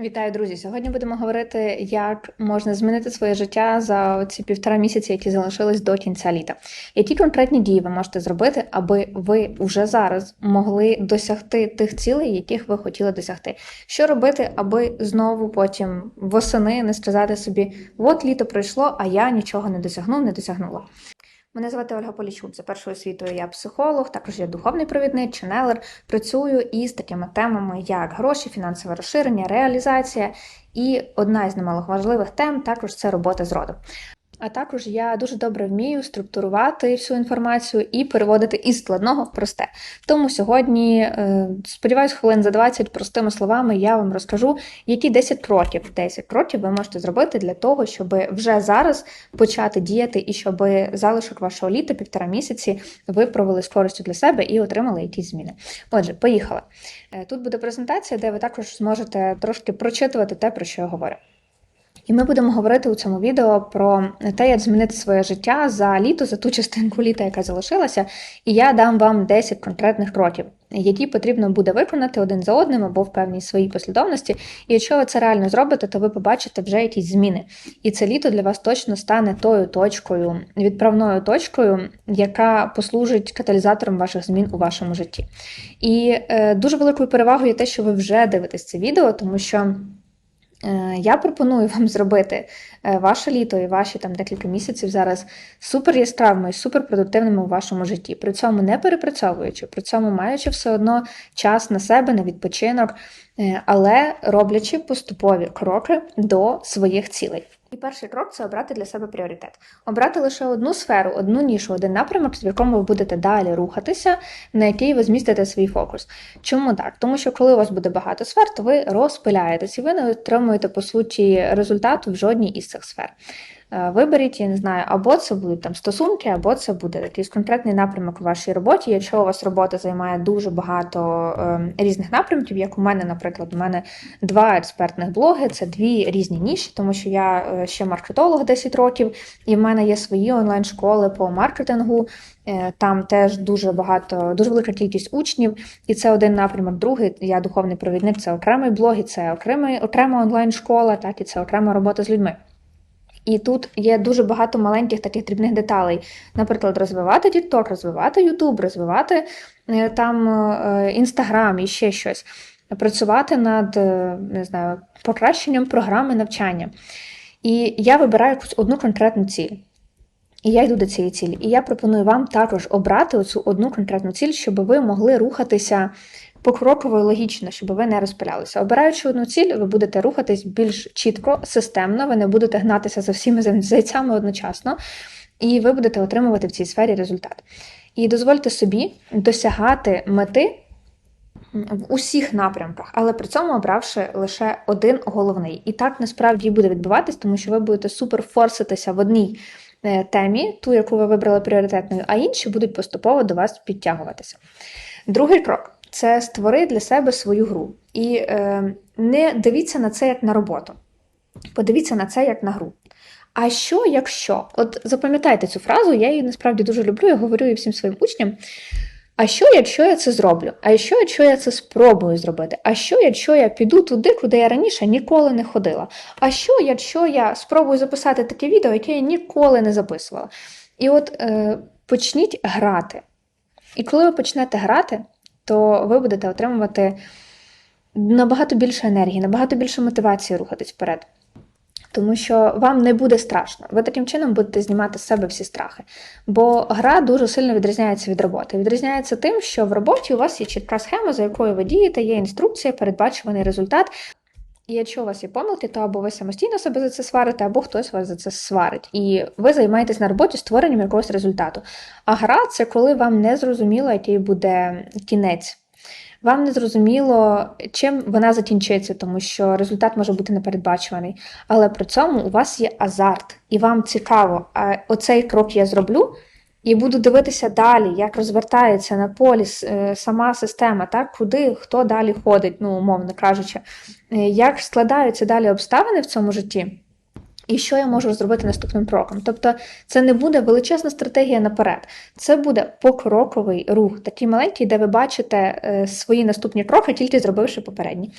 Вітаю, друзі! Сьогодні будемо говорити, як можна змінити своє життя за ці півтора місяці, які залишились до кінця літа. Які конкретні дії ви можете зробити, аби ви вже зараз могли досягти тих цілей, яких ви хотіли досягти? Що робити, аби знову потім восени не сказати собі: от літо пройшло, а я нічого не досягнув, не досягнула. Мене звати Ольга Полічук. За першою освітою я психолог, також я духовний провідник, ченелер. Працюю із такими темами, як гроші, фінансове розширення, реалізація. І одна із немалих важливих тем також це робота з родом. А також я дуже добре вмію структурувати всю інформацію і переводити із складного в просте. Тому сьогодні, е, сподіваюсь, хвилин за 20 простими словами я вам розкажу, які 10 кроків, 10 кроків ви можете зробити для того, щоб вже зараз почати діяти і щоб залишок вашого літа, півтора місяці, ви провели з користю для себе і отримали якісь зміни. Отже, поїхали. Е, Тут буде презентація, де ви також зможете трошки прочитувати те, про що я говорю. І ми будемо говорити у цьому відео про те, як змінити своє життя за літо, за ту частинку літа, яка залишилася. І я дам вам 10 конкретних кроків, які потрібно буде виконати один за одним або в певній своїй послідовності. І якщо ви це реально зробите, то ви побачите вже якісь зміни. І це літо для вас точно стане тою точкою, відправною точкою, яка послужить каталізатором ваших змін у вашому житті. І е, дуже великою перевагою є те, що ви вже дивитесь це відео, тому що. Е, я пропоную вам зробити е, ваше літо і ваші там декілька місяців зараз супер яскравими і супер продуктивними у вашому житті. При цьому не перепрацьовуючи, при цьому маючи все одно час на себе, на відпочинок, е, але роблячи поступові кроки до своїх цілей. І перший крок це обрати для себе пріоритет. Обрати лише одну сферу, одну нішу, один напрямок, в якому ви будете далі рухатися, на який ви змістите свій фокус. Чому так? Тому що коли у вас буде багато сфер, то ви розпиляєтесь і ви не отримуєте, по суті, результату в жодній із цих сфер. Е, виберіть, я не знаю, або це будуть там стосунки, або це буде якийсь конкретний напрямок у вашій роботі. Якщо у вас робота займає дуже багато е, різних напрямків, як у мене, наприклад, у мене два експертних блоги, це дві різні ніші, тому що я е, ще маркетолог 10 років, і в мене є свої онлайн-школи по маркетингу. Е, там теж дуже багато, дуже велика кількість учнів, і це один напрямок. Другий я духовний провідник, це окремий блог, і це окремий, окрема онлайн-школа, так і це окрема робота з людьми. І тут є дуже багато маленьких таких дрібних деталей. Наприклад, розвивати TikTok, розвивати YouTube, розвивати е, там Instagram і ще щось, працювати над е, не знаю, покращенням програми навчання. І я вибираю якусь одну конкретну ціль. І я йду до цієї цілі. І я пропоную вам також обрати оцю одну конкретну ціль, щоб ви могли рухатися покроково і логічно, щоб ви не розпилялися. Обираючи одну ціль, ви будете рухатись більш чітко, системно, ви не будете гнатися за всіми зайцями одночасно, і ви будете отримувати в цій сфері результат. І дозвольте собі досягати мети. В усіх напрямках, але при цьому обравши лише один головний. І так насправді буде відбуватись, тому що ви будете супер форситися в одній е, темі, ту, яку ви вибрали пріоритетною, а інші будуть поступово до вас підтягуватися. Другий крок це створи для себе свою гру. І е, не дивіться на це як на роботу. Подивіться на це як на гру. А що, якщо? От запам'ятайте цю фразу, я її насправді дуже люблю, я говорю її всім своїм учням. А що, якщо я це зроблю? А що, якщо я це спробую зробити? А що, якщо я піду туди, куди я раніше ніколи не ходила? А що, якщо я спробую записати таке відео, яке я ніколи не записувала? І от е, почніть грати. І коли ви почнете грати, то ви будете отримувати набагато більше енергії, набагато більше мотивації рухатись вперед. Тому що вам не буде страшно. Ви таким чином будете знімати з себе всі страхи. Бо гра дуже сильно відрізняється від роботи. Відрізняється тим, що в роботі у вас є чітка схема, за якою ви дієте, є інструкція, передбачуваний результат. І якщо у вас є помилки, то або ви самостійно себе за це сварите, або хтось вас за це сварить. І ви займаєтесь на роботі створенням якогось результату. А гра це коли вам не зрозуміло, який буде кінець. Вам не зрозуміло, чим вона закінчиться, тому що результат може бути непередбачуваний. Але при цьому у вас є азарт, і вам цікаво, а оцей крок я зроблю. І буду дивитися далі, як розвертається на полі е, сама система, так, куди хто далі ходить, ну, умовно кажучи, е, як складаються далі обставини в цьому житті. І що я можу зробити наступним кроком? Тобто, це не буде величезна стратегія наперед, це буде покроковий рух, такий маленький, де ви бачите е, свої наступні кроки, тільки зробивши попередні.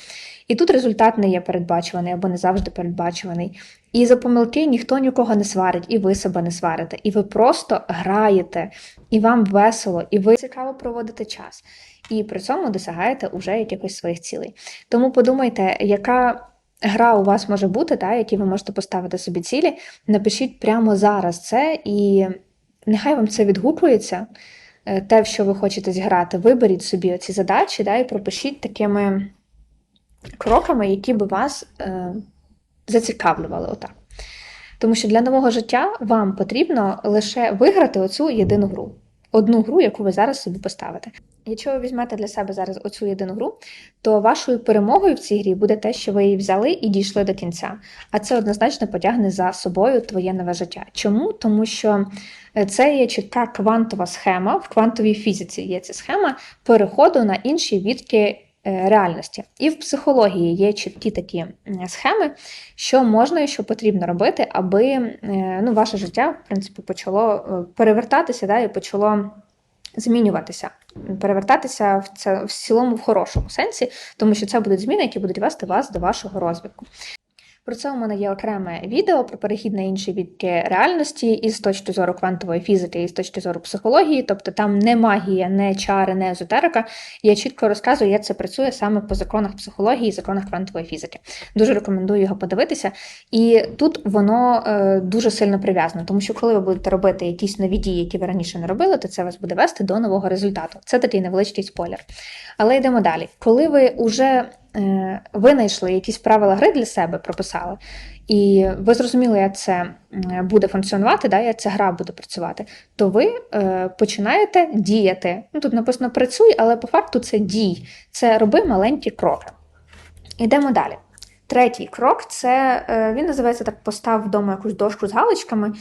І тут результат не є передбачуваний або не завжди передбачуваний. І за помилки ніхто нікого не сварить, і ви себе не сварите. І ви просто граєте, і вам весело, і ви цікаво проводите час. І при цьому досягаєте уже якихось своїх цілей. Тому подумайте, яка гра у вас може бути, та, які ви можете поставити собі цілі. Напишіть прямо зараз це, і нехай вам це відгукується, е, те, в що ви хочете зіграти. Виберіть собі ці задачі да, і пропишіть такими кроками, які би вас е, зацікавлювали. Отак. Тому що для нового життя вам потрібно лише виграти оцю єдину гру. Одну гру, яку ви зараз собі поставите. Якщо ви візьмете для себе зараз оцю єдину гру, то вашою перемогою в цій грі буде те, що ви її взяли і дійшли до кінця. А це однозначно потягне за собою твоє нове життя. Чому? Тому що е, це є чітка квантова схема, в квантовій фізиці є ця схема переходу на інші відки. Е, Реальності. І в психології є чіткі такі схеми, що можна і що потрібно робити, аби е, ну, ваше життя в принципі, почало е, перевертатися да, і почало змінюватися, перевертатися в це в цілому в хорошому сенсі, тому що це будуть зміни, які будуть вести вас до вашого розвитку. Про це у мене є окреме відео про перехід на інші відки реальності із точки зору квантової фізики і з точки зору психології, тобто там не магія, не чари, не езотерика. Я чітко розказую, як це працює саме по законах психології і законах квантової фізики. Дуже рекомендую його подивитися. І тут воно е, дуже сильно прив'язано, тому що коли ви будете робити якісь нові дії, які ви раніше не робили, то це вас буде вести до нового результату. Це такий невеличкий спойлер. Але йдемо далі. Коли ви вже винайшли якісь правила гри для себе, прописали, і ви зрозуміли, як це буде функціонувати, да, як ця гра буде працювати, то ви е, починаєте діяти. Ну, тут написано працюй, але по факту це дій, це роби маленькі кроки. Йдемо далі. Третій крок це е, він називається так: постав вдома якусь дошку з галочками.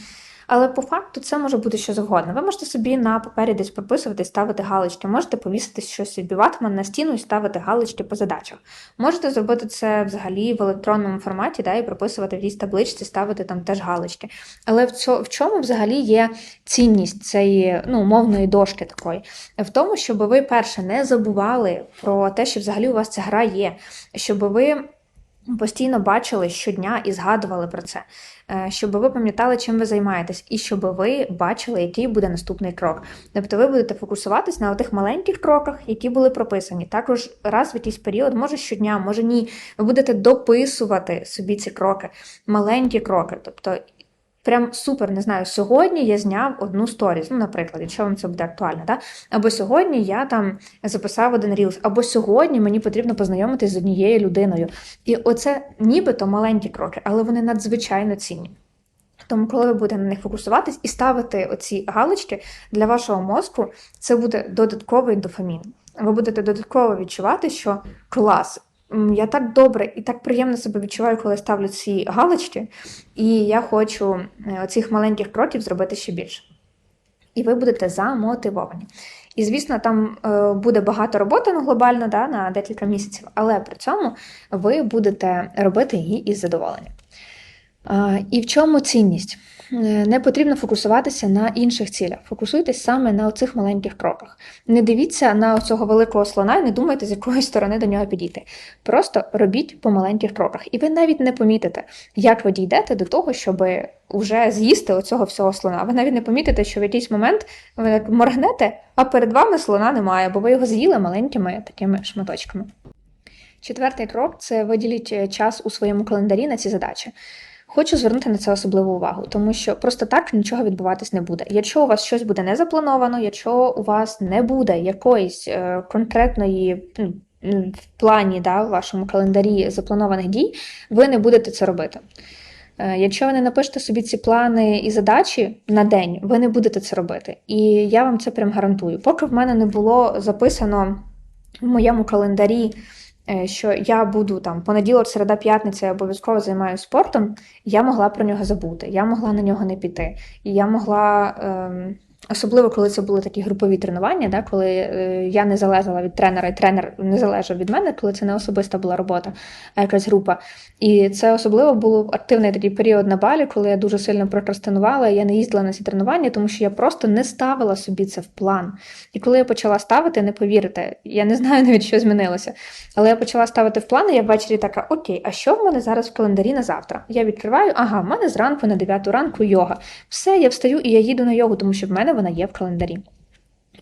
Але по факту це може бути що завгодно. Ви можете собі на папері десь прописувати і ставити галочки, можете повісити щось собі ватман на стіну і ставити галочки по задачах. Можете зробити це взагалі в електронному форматі, да, і прописувати в якійсь табличці, ставити там теж галочки. Але в чому взагалі є цінність цієї ну, мовної дошки такої? В тому, щоб ви перше не забували про те, що взагалі у вас ця гра є, щоб ви. Постійно бачили щодня і згадували про це, Е, щоб ви пам'ятали, чим ви займаєтесь, і щоб ви бачили, який буде наступний крок. Тобто ви будете фокусуватись на тих маленьких кроках, які були прописані. Також раз в якийсь період, може щодня, може ні. Ви будете дописувати собі ці кроки, маленькі кроки. Тобто Прям супер, не знаю, сьогодні я зняв одну сторіс, ну, наприклад, якщо вам це буде актуально, да? або сьогодні я там записав один рілс, або сьогодні мені потрібно познайомитись з однією людиною. І оце нібито маленькі кроки, але вони надзвичайно цінні. Тому, коли ви будете на них фокусуватись і ставити оці галочки для вашого мозку, це буде додатковий дофамін. Ви будете додатково відчувати, що клас. Я так добре і так приємно себе відчуваю, коли ставлю ці галочки, і я хочу е, оцих маленьких кроків зробити ще більше. І ви будете замотивовані. І, звісно, там е, буде багато роботи ну, глобально да, на декілька місяців, але при цьому ви будете робити її із задоволенням. І в чому цінність? Е, Не потрібно фокусуватися на інших цілях. Фокусуйтесь саме на оцих маленьких кроках. Не дивіться на цього великого слона і не думайте, з якої сторони до нього підійти. Просто робіть по маленьких кроках. І ви навіть не помітите, як ви дійдете до того, щоб вже з'їсти оцього всього слона. Ви навіть не помітите, що в якийсь момент ви моргнете, а перед вами слона немає, бо ви його з'їли маленькими такими шматочками. Четвертий крок це виділіть е, час у своєму календарі на ці задачі. Хочу звернути на це особливу увагу, тому що просто так нічого відбуватись не буде. Якщо у вас щось буде не заплановано, якщо у вас не буде якоїсь е, конкретної ну, в плані да, в вашому календарі запланованих дій, ви не будете це робити. Е, Якщо ви не напишете собі ці плани і задачі на день, ви не будете це робити. І я вам це прям гарантую. Поки в мене не було записано в моєму календарі, що я буду там понеділок, середа, п'ятниця, я обов'язково займаюся спортом, я могла про нього забути, я могла на нього не піти. І я могла ем, Особливо, коли це були такі групові тренування, да, коли е, я не залежала від тренера, і тренер не залежав від мене, коли це не особиста була робота, а якась група. І це особливо був активний такий період на балі, коли я дуже сильно прокрастинувала, я не їздила на ці тренування, тому що я просто не ставила собі це в план. І коли я почала ставити, не повірите, я не знаю навіть, що змінилося. Але я почала ставити в плани, я ввечері така: Окей, а що в мене зараз в календарі на завтра? Я відкриваю, ага, в мене зранку на 9 ранку йога. Все, я встаю і я їду на йогу, тому що в мене вона є в календарі.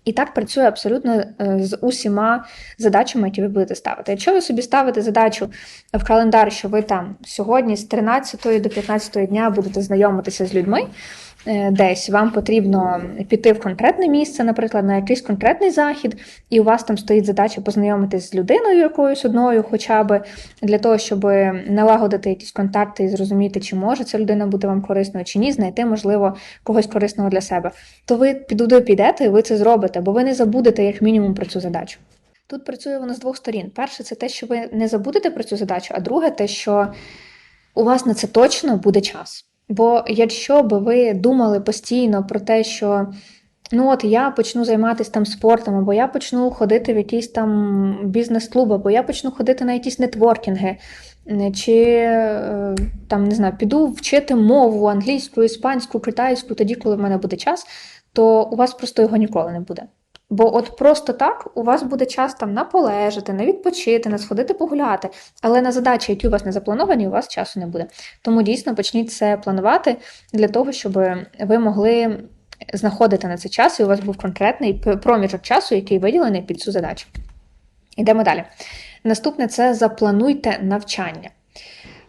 І так працює абсолютно е, з усіма задачами, які ви будете ставити. Якщо ви собі ставите задачу в календар, що ви там сьогодні з 13 до 15 дня будете знайомитися з людьми, десь вам потрібно піти в конкретне місце, наприклад, на якийсь конкретний захід, і у вас там стоїть задача познайомитись з людиною якоюсь одною, хоча б для того, щоб налагодити якісь контакти і зрозуміти, чи може ця людина бути вам корисною, чи ні, знайти, можливо, когось корисного для себе, то ви туди підете і ви це зробите, бо ви не забудете як мінімум про цю задачу. Тут працює воно з двох сторін. Перше, це те, що ви не забудете про цю задачу, а друге, те, що у вас на це точно буде час. Бо якщо би ви думали постійно про те, що ну от я почну займатися там спортом, або я почну ходити в якийсь там бізнес-клуб, або я почну ходити на якісь нетворкінги, чи е, там не знаю, піду вчити мову англійську, іспанську, китайську, тоді, коли в мене буде час, то у вас просто його ніколи не буде. Бо от просто так у вас буде час там на полежати, на відпочити, на сходити погуляти. Але на задачі, які у вас не заплановані, у вас часу не буде. Тому дійсно почніть це планувати для того, щоб ви могли знаходити на це час, і у вас був конкретний проміжок часу, який виділений під цю задачу. Йдемо далі. Наступне це заплануйте навчання.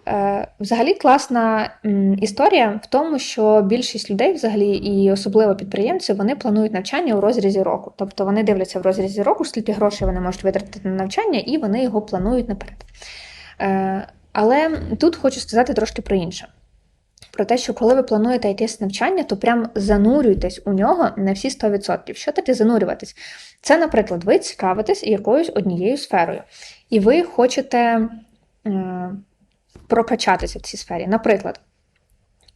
Е, взагалі класна історія в тому, що більшість людей, взагалі, і особливо підприємці, вони планують навчання у розрізі року. Тобто вони дивляться в розрізі року, скільки грошей вони можуть витратити на навчання, і вони його планують наперед. Е, але тут хочу сказати трошки про інше. Про те, що коли ви плануєте якесь навчання, то прям занурюйтесь у нього на всі 100%. Що таке занурюватись? Це, наприклад, ви цікавитесь якоюсь однією сферою, і ви хочете е, прокачатися в цій сфері. Наприклад,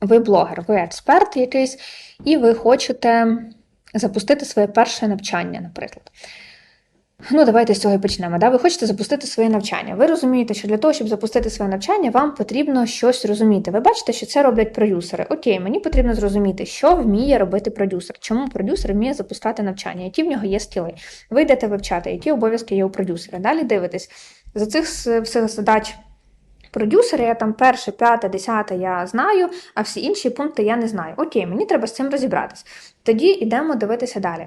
ви блогер, ви експерт якийсь, і ви хочете запустити своє перше навчання, наприклад. Ну, давайте з цього і почнемо. Да? Ви хочете запустити своє навчання. Ви розумієте, що для того, щоб запустити своє навчання, вам потрібно щось розуміти. Ви бачите, що це роблять продюсери. Окей, мені потрібно зрозуміти, що вміє робити продюсер, чому продюсер вміє запускати навчання, які в нього є скіли. Ви йдете вивчати, які обов'язки є у продюсера. Далі дивитесь, за цих всіх задач. Продюсери, я там перше, п'яте, десяте я знаю, а всі інші пункти я не знаю. Окей, мені треба з цим розібратись. Тоді йдемо дивитися далі.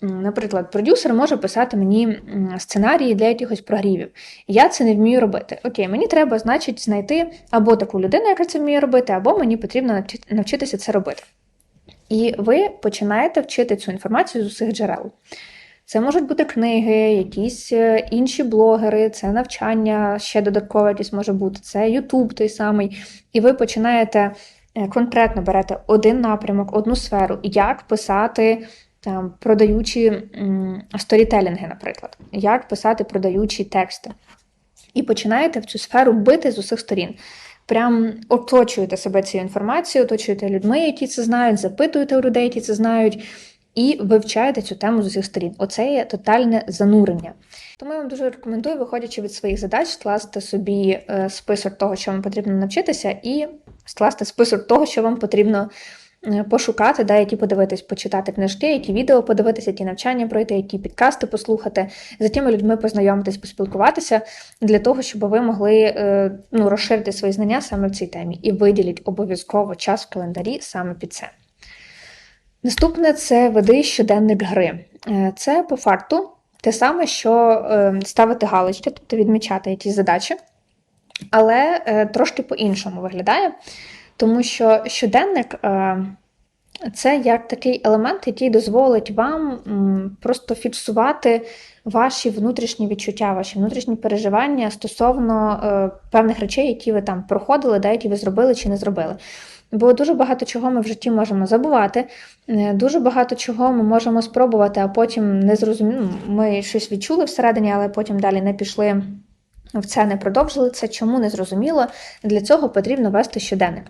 Наприклад, продюсер може писати мені сценарії для якихось прогрівів. Я це не вмію робити. Окей, мені треба, значить, знайти або таку людину, яка це вміє робити, або мені потрібно навчитися це робити. І ви починаєте вчити цю інформацію з усіх джерел. Це можуть бути книги, якісь е, інші блогери, це навчання, ще додаткове якесь може бути, це Ютуб той самий. І ви починаєте е, конкретно берете один напрямок, одну сферу, як писати там продаючі сторітелінги, наприклад, як писати продаючі тексти. І починаєте в цю сферу бити з усіх сторін. Прям оточуєте себе цією інформацією, оточуєте людьми, які це знають, запитуєте у людей, які це знають, і вивчаєте цю тему з усіх сторін. Оце є тотальне занурення. Тому я вам дуже рекомендую, виходячи від своїх задач, скласти собі е, список того, що вам потрібно навчитися, і скласти список того, що вам потрібно. Е, пошукати, да, які подивитись, почитати книжки, які відео подивитися, які навчання пройти, які підкасти послухати, з якими людьми познайомитись, поспілкуватися для того, щоб ви могли е, ну, розширити свої знання саме в цій темі і виділіть обов'язково час в календарі саме під це. Наступне це веди щоденник гри. Е, це по факту те саме, що ставити галочки, тобто відмічати якісь задачі, але трошки по-іншому виглядає. Тому що щоденник е, це як такий елемент, який дозволить вам просто фіксувати ваші внутрішні відчуття, ваші внутрішні переживання стосовно е, певних речей, які ви там проходили, да, які ви зробили чи не зробили. Бо дуже багато чого ми в житті можемо забувати, е, дуже багато чого ми можемо спробувати, а потім не зрозуміли. Ну, ми щось відчули всередині, але потім далі не пішли в це не продовжили це, чому не зрозуміло. Для цього потрібно вести щоденник.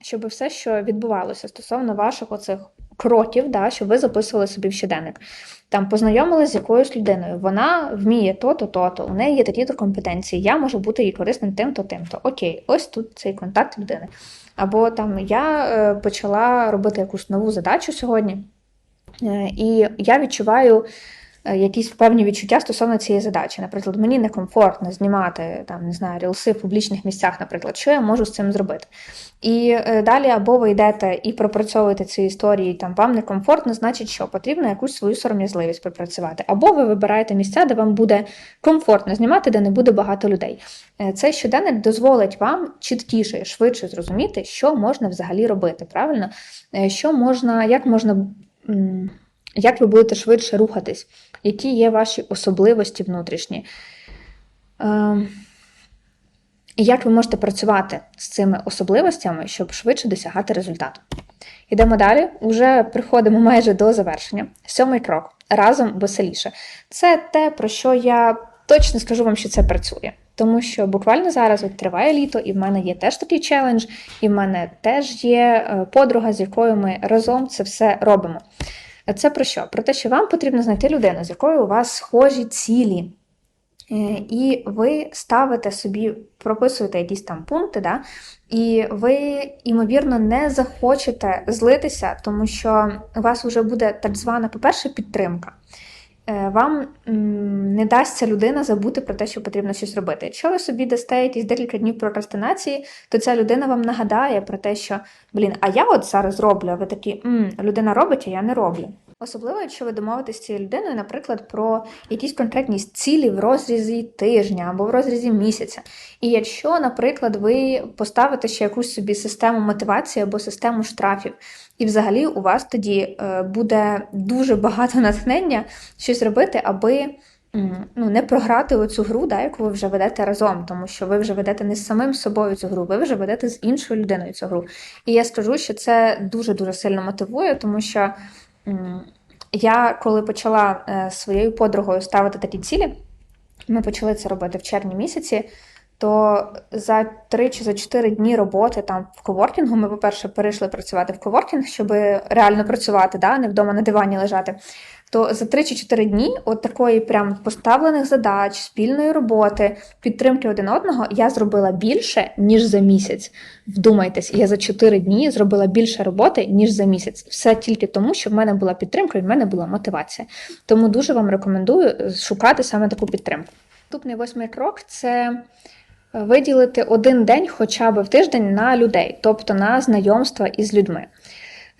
Щоб все, що відбувалося стосовно ваших оцих кроків, да, щоб ви записували собі в щоденник. Там познайомилися з якоюсь людиною, вона вміє то-то, то-то, у неї є такі-то компетенції, я можу бути їй корисним тим-то, тим-то. Окей, ось тут цей контакт людини. Або там я е, почала робити якусь нову задачу сьогодні, е, і я відчуваю якісь певні відчуття стосовно цієї задачі. Наприклад, мені некомфортно знімати там, не знаю, рілси в публічних місцях, наприклад, що я можу з цим зробити. І е, далі або ви йдете і пропрацьовуєте ці історії, там вам некомфортно, значить, що потрібно якусь свою сором'язливість пропрацювати. Або ви вибираєте місця, де вам буде комфортно знімати, де не буде багато людей. Е, Цей щоденник дозволить вам чіткіше і швидше зрозуміти, що можна взагалі робити. Правильно? Е, Що можна, як можна. Як ви будете швидше рухатись, які є ваші особливості внутрішні? Ем, і як ви можете працювати з цими особливостями, щоб швидше досягати результату? Йдемо далі. Уже приходимо майже до завершення. Сьомий крок разом веселіше. Це те, про що я точно скажу вам, що це працює. Тому що буквально зараз от триває літо, і в мене є теж такий челендж, і в мене теж є е, подруга, з якою ми разом це все робимо. Це про що? Про те, що вам потрібно знайти людину, з якою у вас схожі цілі. Е, І ви ставите собі, прописуєте якісь там пункти, да? і ви, ймовірно, не захочете злитися, тому що у вас вже буде так звана, по-перше, підтримка. Е, Вам не дасться людина забути про те, що потрібно щось робити. Якщо ви собі дасте якісь декілька днів прокрастинації, то ця людина вам нагадає про те, що блін, а я от зараз роблю, а ви такі «М, людина робить, а я не роблю. Особливо, якщо ви домовитесь з цією людиною, наприклад, про якісь конкретні цілі в розрізі тижня або в розрізі місяця. І якщо, наприклад, ви поставите ще якусь собі систему мотивації або систему штрафів, і взагалі у вас тоді е, буде дуже багато натхнення щось робити, аби ну, не програти оцю гру, да, яку ви вже ведете разом, тому що ви вже ведете не з самим собою цю гру, ви вже ведете з іншою людиною цю гру. І я скажу, що це дуже-дуже сильно мотивує, тому що. Я коли почала е, своєю подругою ставити такі цілі, ми почали це робити в червні місяці. То за 3 чи за 4 дні роботи там в коворкінгу ми, по-перше, перейшли працювати в коворкінг, щоб реально працювати, да, не вдома на дивані лежати. То за 3 чи 4 дні, от такої прям поставлених задач, спільної роботи, підтримки один одного, я зробила більше, ніж за місяць. Вдумайтесь, я за 4 дні зробила більше роботи, ніж за місяць. Все тільки тому, що в мене була підтримка і в мене була мотивація. Тому дуже вам рекомендую шукати саме таку підтримку. Наступний восьмий крок це виділити один день хоча б в тиждень на людей, тобто на знайомства із людьми.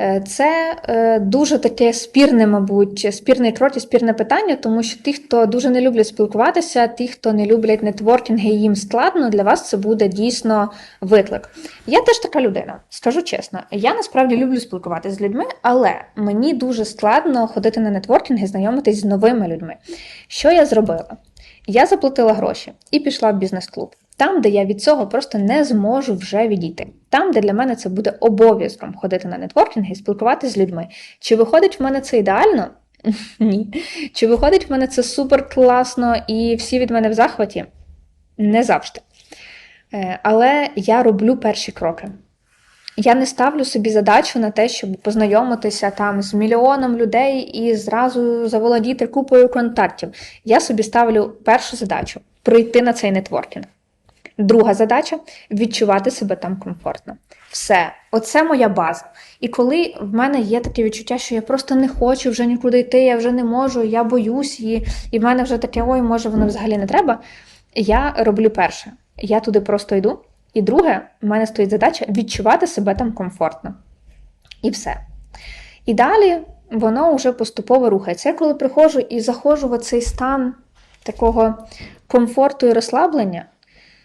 Е, Це е, дуже таке спірне, мабуть, спірний крок і спірне питання, тому що ті, хто дуже не люблять спілкуватися, ті, хто не люблять нетворкінги, їм складно, для вас це буде дійсно виклик. Я теж така людина, скажу чесно. Я насправді люблю спілкуватися з людьми, але мені дуже складно ходити на нетворкінги, знайомитись з новими людьми. Що я зробила? Я заплатила гроші і пішла в бізнес-клуб. Там, де я від цього просто не зможу вже відійти. Там, де для мене це буде обов'язком ходити на нетворкінги і спілкуватися з людьми. Чи виходить в мене це ідеально? Ні. Чи виходить в мене це супер класно і всі від мене в захваті? Не завжди. Е, Але я роблю перші кроки. Я не ставлю собі задачу на те, щоб познайомитися там з мільйоном людей і зразу заволодіти купою контактів. Я собі ставлю першу задачу пройти на цей нетворкінг. Друга задача відчувати себе там комфортно. Все, оце моя база. І коли в мене є таке відчуття, що я просто не хочу вже нікуди йти, я вже не можу, я боюсь її, і в мене вже таке, ой, може, воно взагалі не треба. Я роблю перше. Я туди просто йду. І друге, в мене стоїть задача відчувати себе там комфортно. І все. І далі воно вже поступово рухається. Я коли приходжу і заходжу в цей стан такого комфорту і розслаблення,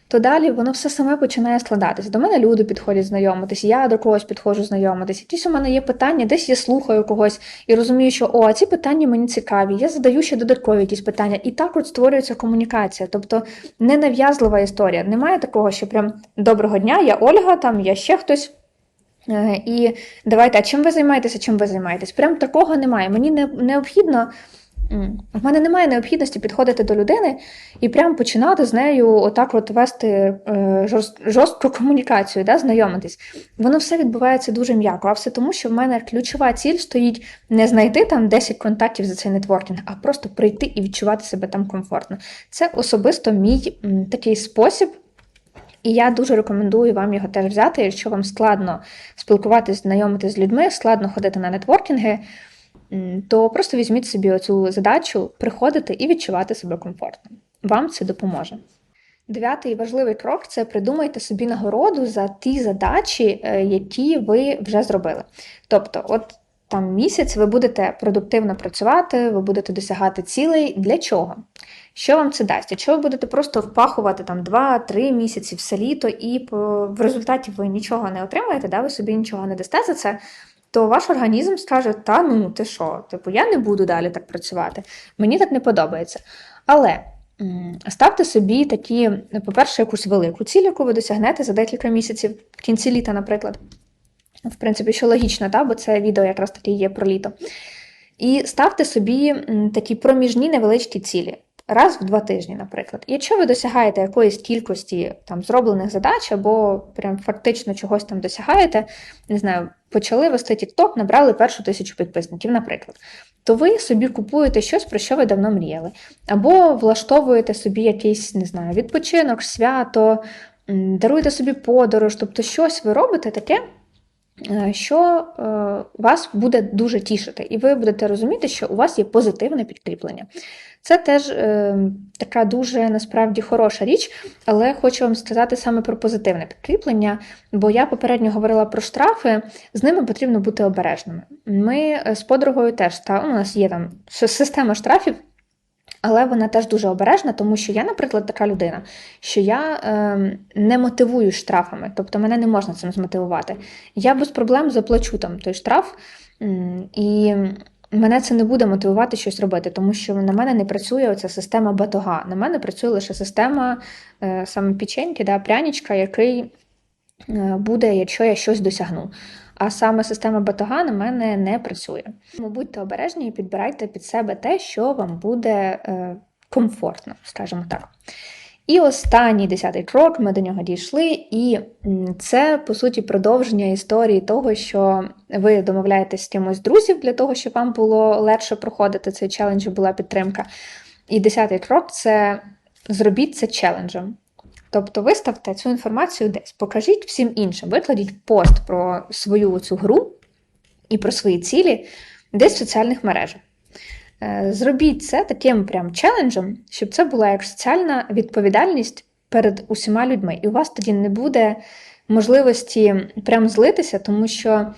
то далі воно все саме починає складатися. До мене люди підходять знайомитись, я до когось підходжу знайомитись. Якісь у мене є питання, десь я слухаю когось і розумію, що о, ці питання мені цікаві. Я задаю ще додаткові якісь питання. І так от створюється комунікація. Тобто ненав'язлива історія. Немає такого, що прям доброго дня, я Ольга, там я ще хтось. Е, І давайте, а чим ви займаєтеся, чим ви займаєтесь? Прям такого немає. Мені не необхідно. В мене немає необхідності підходити до людини і прямо починати з нею отак от вести е, жорст, жорстку комунікацію, да, знайомитись. Воно все відбувається дуже м'яко, а все тому, що в мене ключова ціль стоїть не знайти там 10 контактів за цей нетворкінг, а просто прийти і відчувати себе там комфортно. Це особисто мій такий спосіб. І я дуже рекомендую вам його теж взяти, якщо вам складно спілкуватися, знайомитися з людьми, складно ходити на нетворкінги, то просто візьміть собі оцю задачу приходити і відчувати себе комфортно. Вам це допоможе. Дев'ятий важливий крок це придумайте собі нагороду за ті задачі, е, які ви вже зробили. Тобто, от там місяць ви будете продуктивно працювати, ви будете досягати цілей. Для чого? Що вам це дасть? Якщо ви будете просто впахувати там 2-3 місяці все літо, і в результаті ви нічого не отримаєте, да, ви собі нічого не дасте за це, то ваш організм скаже: Та ну ти що? Типу, я не буду далі так працювати, мені так не подобається. Але ставте собі такі, по-перше, якусь велику ціль, яку ви досягнете за декілька місяців, в кінці літа, наприклад. В принципі, що логічно, та? бо це відео якраз таки є про літо. І ставте собі такі проміжні невеличкі цілі. Раз в два тижні, наприклад. І Якщо ви досягаєте якоїсь кількості там зроблених задач, або прям фактично чогось там досягаєте, не знаю, почали вести TikTok, набрали першу тисячу підписників, наприклад, то ви собі купуєте щось, про що ви давно мріяли, або влаштовуєте собі якийсь, не знаю, відпочинок, свято, даруєте собі подорож, тобто щось ви робите таке, що е, вас буде дуже тішити, і ви будете розуміти, що у вас є позитивне підкріплення. Це теж е, така дуже насправді хороша річ, але хочу вам сказати саме про позитивне підкріплення, бо я попередньо говорила про штрафи, з ними потрібно бути обережними. Ми е, з подругою теж та у нас є там система штрафів. Але вона теж дуже обережна, тому що я, наприклад, така людина, що я е, не мотивую штрафами, тобто мене не можна цим змотивувати. Я без проблем заплачу там той штраф, і мене це не буде мотивувати щось робити, тому що на мене не працює оця система батога. На мене працює лише система е, саме печеньки, да, пряничка, який е, буде, якщо я щось досягну. А саме система батога на мене не працює. Тому будьте обережні і підбирайте під себе те, що вам буде е, комфортно, скажімо так. І останній десятий крок, ми до нього дійшли, і це по суті продовження історії того, що ви домовляєтесь з кимось друзів для того, щоб вам було легше проходити цей челендж, була підтримка. І десятий крок це зробіть це челенджем. Тобто виставте цю інформацію десь, покажіть всім іншим, викладіть пост про свою цю гру і про свої цілі десь в соціальних мережах. Е, Зробіть це таким прям челенджем, щоб це була як соціальна відповідальність перед усіма людьми. І у вас тоді не буде можливості прям злитися, тому що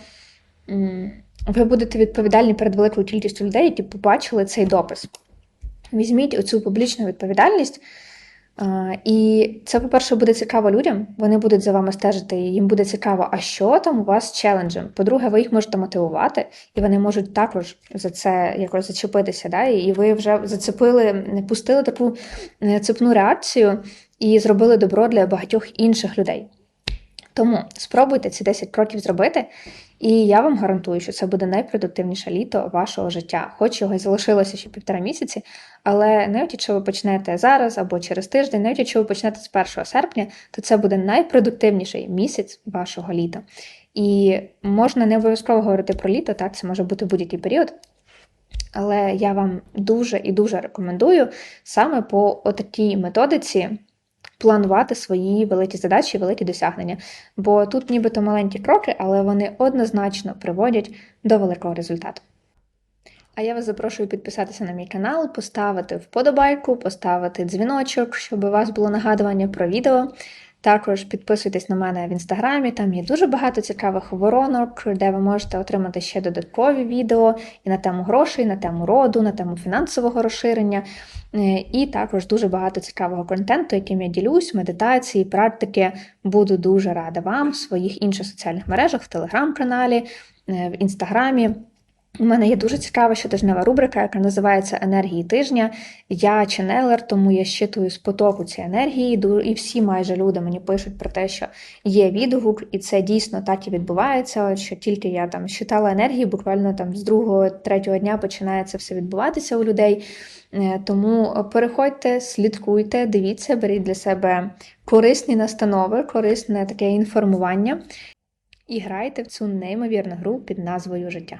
ви будете відповідальні перед великою кількістю людей, які побачили цей допис. Візьміть оцю публічну відповідальність. І це, по-перше, буде цікаво людям, вони будуть за вами стежити, і їм буде цікаво, а що там у вас з челенджем. По-друге, ви їх можете мотивувати, і вони можуть також за це якось зачепитися. Да? І ви вже зацепили, пустили таку цепну реакцію і зробили добро для багатьох інших людей. Тому спробуйте ці 10 кроків зробити, і я вам гарантую, що це буде найпродуктивніше літо вашого життя. Хоч його й залишилося ще півтора місяці, але навіть якщо ви почнете зараз або через тиждень, навіть якщо ви почнете з 1 серпня, то це буде найпродуктивніший місяць вашого літа. І можна не обов'язково говорити про літо, так, це може бути будь-який період. Але я вам дуже і дуже рекомендую саме по отакій методиці планувати свої великі задачі, великі досягнення. Бо тут нібито маленькі кроки, але вони однозначно приводять до великого результату. А я вас запрошую підписатися на мій канал, поставити вподобайку, поставити дзвіночок, щоб у вас було нагадування про відео. Також підписуйтесь на мене в інстаграмі, там є дуже багато цікавих воронок, де ви можете отримати ще додаткові відео і на тему грошей, і на тему роду, на тему фінансового розширення. Е, І також дуже багато цікавого контенту, яким я ділюсь, медитації, практики. Буду дуже рада вам в своїх інших соціальних мережах, в телеграм-каналі, е, в інстаграмі. У мене є дуже цікава щотижнева рубрика, яка називається Енергії тижня. Я ченелер, тому я щитую з потоку ці енергії. І всі майже люди мені пишуть про те, що є відгук, і це дійсно так і відбувається. Що тільки я там щитала енергії, буквально там з другого, третього дня починає це все відбуватися у людей. Е, Тому переходьте, слідкуйте, дивіться, беріть для себе корисні настанови, корисне таке інформування і грайте в цю неймовірну гру під назвою Життя.